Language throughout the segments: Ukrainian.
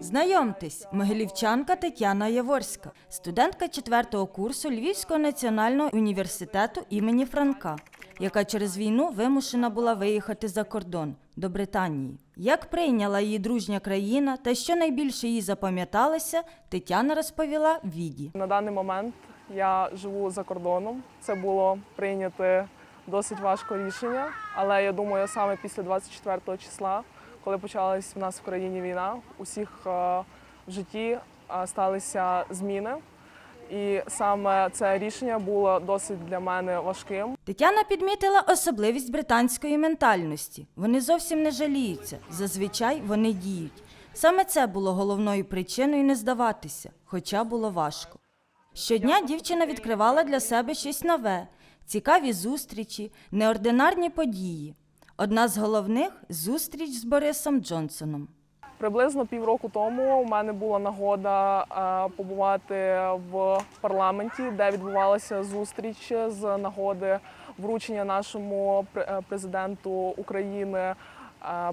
Знайомтесь, могилівчанка Тетяна Яворська, студентка 4 курсу Львівського національного університету імені Франка, яка через війну вимушена була виїхати за кордон до Британії. Як прийняла її дружня країна та що найбільше їй запам'яталося, Тетяна розповіла віді. На даний момент я живу за кордоном. Це було прийняти досить важко рішення, але я думаю, саме після 24 числа, коли почалась в нас в країні війна, усіх е, в житті е, сталися зміни. І саме це рішення було досить для мене важким. Тетяна підмітила особливість британської ментальності. Вони зовсім не жаліються, зазвичай вони діють. Саме це було головною причиною не здаватися, хоча було важко. Щодня дівчина відкривала для себе щось нове, цікаві зустрічі, неординарні події. Одна з головних зустріч з Борисом Джонсоном. Приблизно півроку тому у мене була нагода е, побувати в парламенті, де відбувалася зустріч з нагоди вручення нашому е, президенту України е,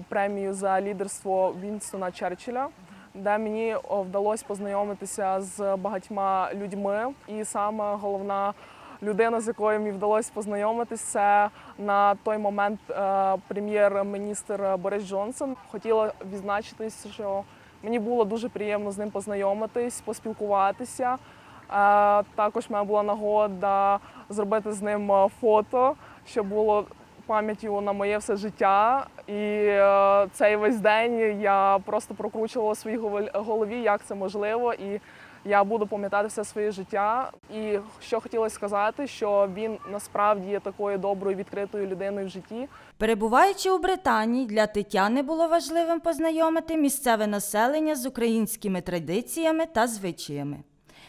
премію за лідерство Вінстона Черчилля. Де мені вдалося познайомитися з багатьма людьми, і саме головна людина, з якою мені вдалося познайомитися, це на той момент е, прем'єр-міністр Борис Джонсон. Хотіла відзначитись, що мені було дуже приємно з ним познайомитись, поспілкуватися. Е, також в мене була нагода зробити з ним е, фото, що було пам'яттю на моє все життя. І цей весь день я просто прокручувала в своїйговел- голові, як це можливо. І я буду пам'ятати все своє життя. І що хотілося сказати, що він насправді є такою доброю відкритою людиною в житті. Перебуваючи у Британії, для Тетяни було важливим познайомити місцеве населення з українськими традиціями та звичаями.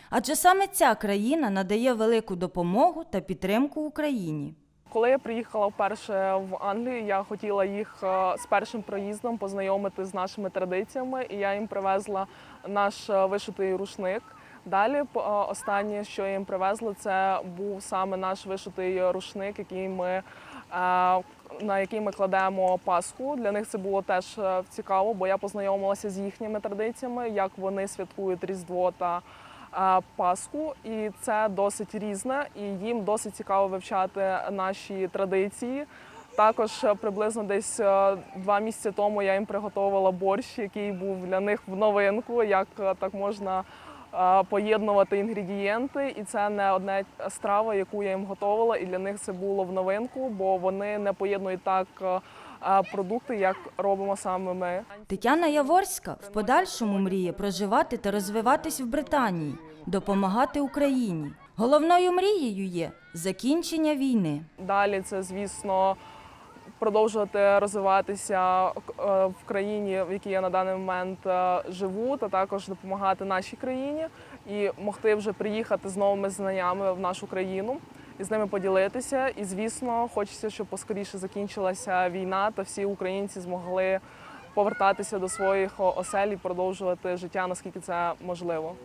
Адже саме ця країна надає велику допомогу та підтримку Україні. Коли я приїхала вперше в Англію, я хотіла їх е, з першим проїздом познайомити з нашими традиціями, і я їм привезла наш е, вишитий рушник. Далі е, останнє, що я їм привезла, це був саме наш вишитий рушник, який ми на який ми кладемо Пасху. Для них це було теж цікаво, бо я познайомилася з їхніми традиціями, як вони святкують Різдво та Пасху, і це досить різне, і їм досить цікаво вивчати наші традиції. Також е, приблизно десь е, два місяці тому я їм приготувала борщ, який був для них в новинку, як е, так можна е, поєднувати інгредієнти. І це не одна страва, яку я їм готувала, і для них це було в новинку, бо вони не поєднують так продукти, як робимо саме ми. Тетяна Яворська в подальшому мріє проживати та розвиватись в Британії, допомагати Україні. Головною мрією є закінчення війни. Далі це, звісно, продовжувати розвиватися е, в країні, в якій я на даний момент е, живу, та також допомагати нашій країні і могти вже приїхати з новими знаннями в нашу країну і з ними поділитися. І, звісно, хочеться, щоб поскоріше закінчилася війна, та всі українці змогли повертатися до своїх осель і продовжувати життя наскільки це можливо.